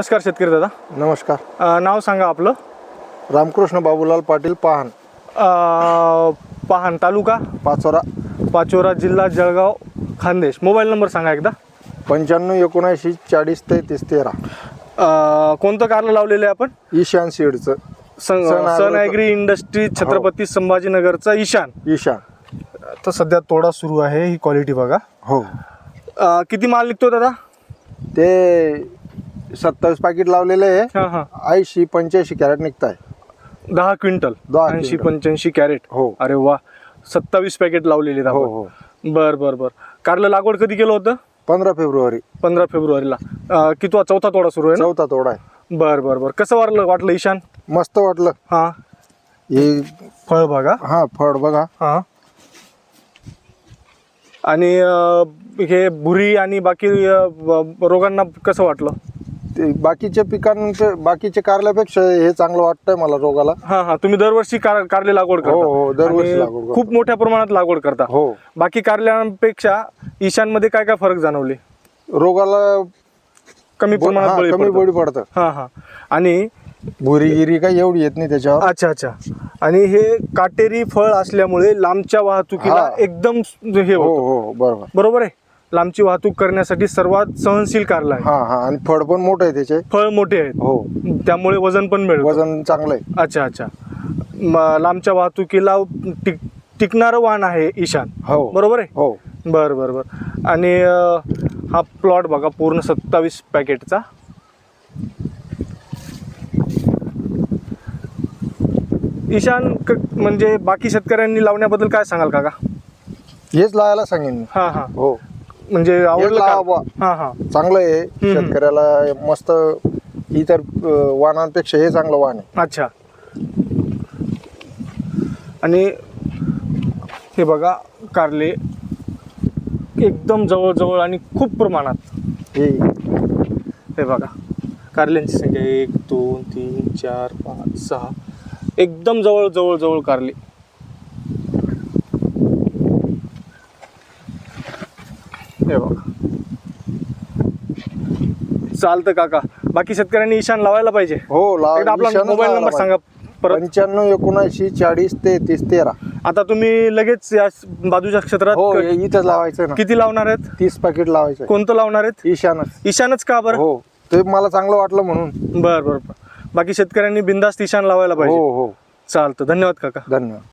नमस्कार शेतकरी दादा. नमस्कार. अ, नाव सांगा आपलं. रामकृष्ण बाबूलाल पाटील पाहण अ, पहाण तालुका. पाचोरा. पाचोरा जिल्हा जळगाव खानदेश. मोबाईल नंबर सांगा एकदा. पंच्याण्णव एकोणऐंशी चाळीस तेहतीस तेरा. अ, कोणतं कारलं लावलेलं आहे आपण? Ishan सीडचं. Sun Sun Sun agro- agri industry Chhatrapati संभाजीनगरचा Ishan. Ishan. तर सध्या तोडा सुरू आहे ही क्वालिटी बघा. हो. अ, किती माल निघतो दादा? ते सत्तावीस पाकिट लावलेले आहे. हां हां. ऐंशी पंच्याऐंशी कॅरेट निघत आहे दहा क्विंटल. दहा ऐंशी क्विंटल. पंच्याऐंशी कॅरेट हो. अरे वा. सत्तावीस पॅकेट लावलेले आहेत हो आपण. हो बर बर बर. कारलं लागवड कधी केलं होतं? पंधरा फेब्रुवारी. पंधरा फेब्रुवारीला. अ, कितवा चौथा तोडा सुरू आहे चौथा तोडा आहे. बर बर बर. कसं वाटलं वाटलं ईशान? मस्त वाटलं. हा. हे फळ बघा. हा फळ बघा. हा. आणि अ, हे भुरी आणि बाकी अ, ब- रोगांना कसं वाटलं? ते बाकीच्या पिकांपे बाकीच्या कारल्यापेक्षा हे चांगलं वाटतंय मला रोगाला. हा हा. तुम्ही दरवर्षी कार कारले लागवड करता हो, हो, दरवर्षी आणि लागवड करतो. खूप मोठ्या प्रमाणात लागवड करता. हो. बाकी कारल्यांपेक्षा ईशानमध्ये काय काय फरक जाणवले? रोगाला कमी प्रमाणात हा, बळी कमी पडतं. बळी पडतं. हा हा. आणि भुरी गिरी काही एवढी येत नाही त्याच्यावर. अच्छा अच्छा. आणि हे काटेरी फळ असल्यामुळे लांबच्या वाहतुकीला हा. एकदम हे हो होतं. हो बरोबर. बरोबर आहे? लांबची वाहतूक करण्यासाठी सर्वात सहनशील कारला आहे. हा हा आणि फळ पण मोठं आहे त्याचे. फळ मोठे आहेत. हो. त्यामुळे वजन पण मिळतं. वजन चांगलं आहे. अच्छा अच्छा. म- लांबच्या वाहतुकीला टिक टिकणारं वाहन आहे ईशान. हो. बरोबर आहे? हो. बरं बरं बरं. आणि अं, हा प्लॉट बघा पूर्ण सत्तावीस पॅकेटचा. ईशान क- म्हणजे बाकी शेतकऱ्यांनी लावण्याबद्दल काय सांगाल काका? हेच लावायला सांगेन मी. हां हां. हो. म्हणजे आवडलं का. हां हां. चांगलं आहे. शेतकऱ्याला मस्त इतर अं, वाहनांपेक्षा हे चांगलं वाहन आहे. अच्छा. आणि हे बघा कारले एकदम जवळजवळ आणि खूप प्रमाणात. हे. हे बघा कारल्यांची संख्या एक दोन तीन चार पाच सहा. एकदम जवळ जवळ जवळ कारले. हे बघा. चालतं काका. बाकी शेतकऱ्यांनी ईशान लावायला पाहिजे. हो लाव. आपला मोबाईल नंबर. सांगा पंच्याण्णव एकोणऐंशी चाळीस तेहतीस तेरा. आता तुम्ही लगेच या बाजूच्या क्षेत्रात हो हे इथंच लावायचं ना. किती लावणार आहेत? तीस पाकिट लावायचं कोणतं लावणार आहेत? ईशानच. ईशानच का बरं? हो ते मला चांगलं वाटलं म्हणून. बरं बरं बरं. बाकी शेतकऱ्यांनी बिंदास्त ईशान लावायला पाहिजे. हो हो. चालतं. धन्यवाद काका. धन्यवाद.